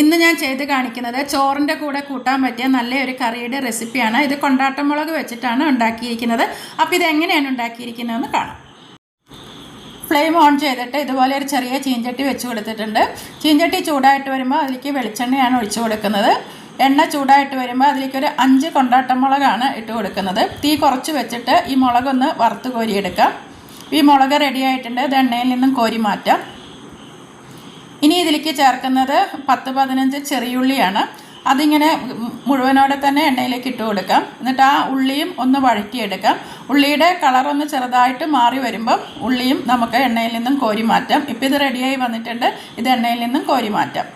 ഇന്ന് ഞാൻ ചെയ്ത് കാണിക്കുന്നത് ചോറിന്റെ കൂടെ കൂട്ടാൻ പറ്റിയ നല്ലൊരു കറിയുടെ റെസിപ്പിയാണ്. ഇത് കൊണ്ടാട്ടമുളക് വെച്ചിട്ടാണ് ഉണ്ടാക്കിയിരിക്കുന്നത്. അപ്പോൾ ഇത് എങ്ങനെയാണ് ഉണ്ടാക്കിയിരിക്കുന്നതെന്ന് കാണാം. ഫ്ലെയിം ഓൺ ചെയ്തിട്ട് ഇതുപോലെ ഒരു ചെറിയ ചീഞ്ചട്ടി വെച്ച് കൊടുത്തിട്ടുണ്ട്. ചീഞ്ചട്ടി ചൂടായിട്ട് വരുമ്പോൾ അതിലേക്ക് വെളിച്ചെണ്ണയാണ് ഒഴിച്ചു കൊടുക്കുന്നത്. എണ്ണ ചൂടായിട്ട് വരുമ്പോൾ അതിലേക്ക് ഒരു അഞ്ച് കൊണ്ടാട്ടമുളകാണ് ഇട്ട് കൊടുക്കുന്നത്. തീ കുറച്ച് വെച്ചിട്ട് ഈ മുളകൊന്ന് വറുത്ത് കോരിയെടുക്കാം. ഈ മുളക് റെഡിയായിട്ടുണ്ട് ഇത് എണ്ണയിൽ നിന്നും കോരി മാറ്റാം. ഇനി ഇതിലേക്ക് ചേർക്കുന്നത് പത്ത് പതിനഞ്ച് ചെറിയുള്ളിയാണ്. അതിങ്ങനെ മുഴുവനോടെ തന്നെ എണ്ണയിലേക്ക് ഇട്ട് കൊടുക്കാം. എന്നിട്ട് ആ ഉള്ളിയും ഒന്ന് വഴറ്റിയെടുക്കാം. ഉള്ളിയുടെ കളറൊന്ന് ചെറുതായിട്ട് മാറി വരുമ്പം ഉള്ളിയും നമുക്ക് എണ്ണയിൽ നിന്നും കോരി മാറ്റാം. ഇപ്പോൾ ഇത് റെഡിയായി വന്നിട്ടുണ്ട്. ഇത് എണ്ണയിൽ നിന്നും കോരി മാറ്റാം.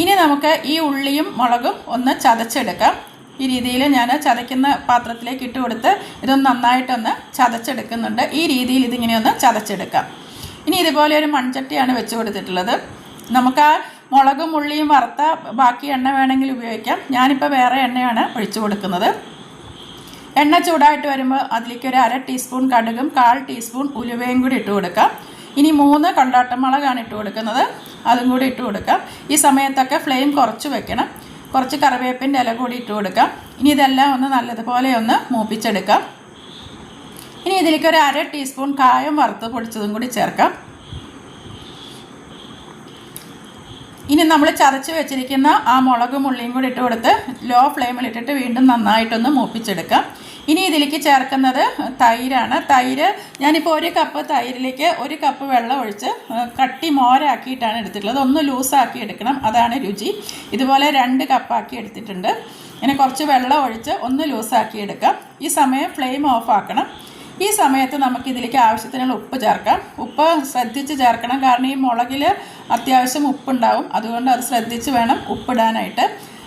ഇനി നമുക്ക് ഈ ഉള്ളിയും മുളകും ഒന്ന് ചതച്ചെടുക്കാം. ഈ രീതിയിൽ ഞാൻ ചതയ്ക്കുന്ന പാത്രത്തിലേക്ക് ഇട്ട് കൊടുത്ത് ഇതൊന്ന് നന്നായിട്ടൊന്ന് ചതച്ചെടുക്കുന്നുണ്ട്. ഈ രീതിയിൽ ഇതിങ്ങനെ ഒന്ന് ചതച്ചെടുക്കാം. ഇനി ഇതുപോലെ ഒരു മൺചട്ടിയാണ് വെച്ച് കൊടുത്തിട്ടുള്ളത്. നമുക്ക് ആ മുളകും ഉള്ളിയും വറുത്ത ബാക്കി എണ്ണ വേണമെങ്കിൽ ഉപയോഗിക്കാം. ഞാനിപ്പോൾ വേറെ എണ്ണയാണ് ഒഴിച്ചു കൊടുക്കുന്നത്. എണ്ണ ചൂടായിട്ട് വരുമ്പോൾ അതിലേക്ക് ഒരു അര ടീസ്പൂൺ കടുകും കാൽ ടീസ്പൂൺ ഉലുവയും കൂടി ഇട്ട് കൊടുക്കാം. ഇനി മൂന്ന് കൊണ്ടാട്ടമുളകാണ് ഇട്ട് കൊടുക്കുന്നത്. അതും കൂടി ഇട്ട് കൊടുക്കാം. ഈ സമയത്തൊക്കെ ഫ്ലെയിം കുറച്ച് വെക്കണം. കുറച്ച് കറിവേപ്പിന്റെ ഇല കൂടി ഇട്ട് കൊടുക്കാം. ഇനി ഇതെല്ലാം ഒന്ന് നല്ലതുപോലെ ഒന്ന് മൂപ്പിച്ചെടുക്കാം. ഇനി ഇതിലേക്ക് ഒരു അര ടീസ്പൂൺ കായം വറുത്ത് പൊടിച്ചതും കൂടി ചേർക്കാം. ഇനി നമ്മൾ ചതച്ച് വെച്ചിരിക്കുന്ന ആ മുളകും ഉള്ളിയും കൂടി ഇട്ട് കൊടുത്ത് ലോ ഫ്ലെയിമിൽ ഇട്ടിട്ട് വീണ്ടും നന്നായിട്ടൊന്ന് മൂപ്പിച്ചെടുക്കാം. ഇനി ഇതിലേക്ക് ചേർക്കുന്നത് തൈരാണ്. തൈര് ഞാനിപ്പോൾ ഒരു കപ്പ് തൈരിലേക്ക് ഒരു കപ്പ് വെള്ളം ഒഴിച്ച് കട്ടി മോരാക്കിയിട്ടാണ് എടുത്തിട്ടുള്ളത്. ഒന്ന് ലൂസാക്കി എടുക്കണം അതാണ് രുചി. ഇതുപോലെ രണ്ട് കപ്പാക്കി എടുത്തിട്ടുണ്ട്. ഇനി കുറച്ച് വെള്ളം ഒഴിച്ച് ഒന്ന് ലൂസാക്കി എടുക്കാം. ഈ സമയം ഫ്ലെയിം ഓഫ് ആക്കണം. ഈ സമയത്ത് നമുക്ക് ഇതിലേക്ക് ആവശ്യത്തിനുള്ള ഉപ്പ് ചേർക്കാം. ഉപ്പ് ശ്രദ്ധിച്ച് ചേർക്കണം. കാരണം ഈ മുളകിൽ അത്യാവശ്യം ഉപ്പുണ്ടാവും. അതുകൊണ്ട് അത് ശ്രദ്ധിച്ച് വേണം ഉപ്പിടാനായിട്ട്.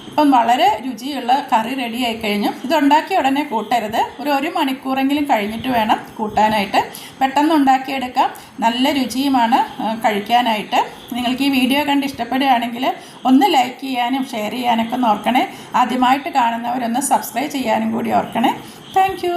ഇപ്പം വളരെ രുചിയുള്ള കറി റെഡി ആയി കഴിഞ്ഞു. ഇതുണ്ടാക്കിയ ഉടനെ കൂട്ടരുത്. ഒരു ഒരു മണിക്കൂറെങ്കിലും കഴിഞ്ഞിട്ട് വേണം കൂട്ടാനായിട്ട്. പെട്ടെന്ന് ഉണ്ടാക്കിയെടുക്കാം. നല്ല രുചിയുമാണ് കഴിക്കാനായിട്ട്. നിങ്ങൾക്ക് ഈ വീഡിയോ കണ്ട് ഇഷ്ടപ്പെടുകയാണെങ്കിൽ ഒന്ന് ലൈക്ക് ചെയ്യാനും ഷെയർ ചെയ്യാനൊക്കെ ഓർക്കണേ. ആദ്യമായിട്ട് കാണുന്നവരൊന്ന് സബ്സ്ക്രൈബ് ചെയ്യാനും കൂടി ഓർക്കണേ. താങ്ക്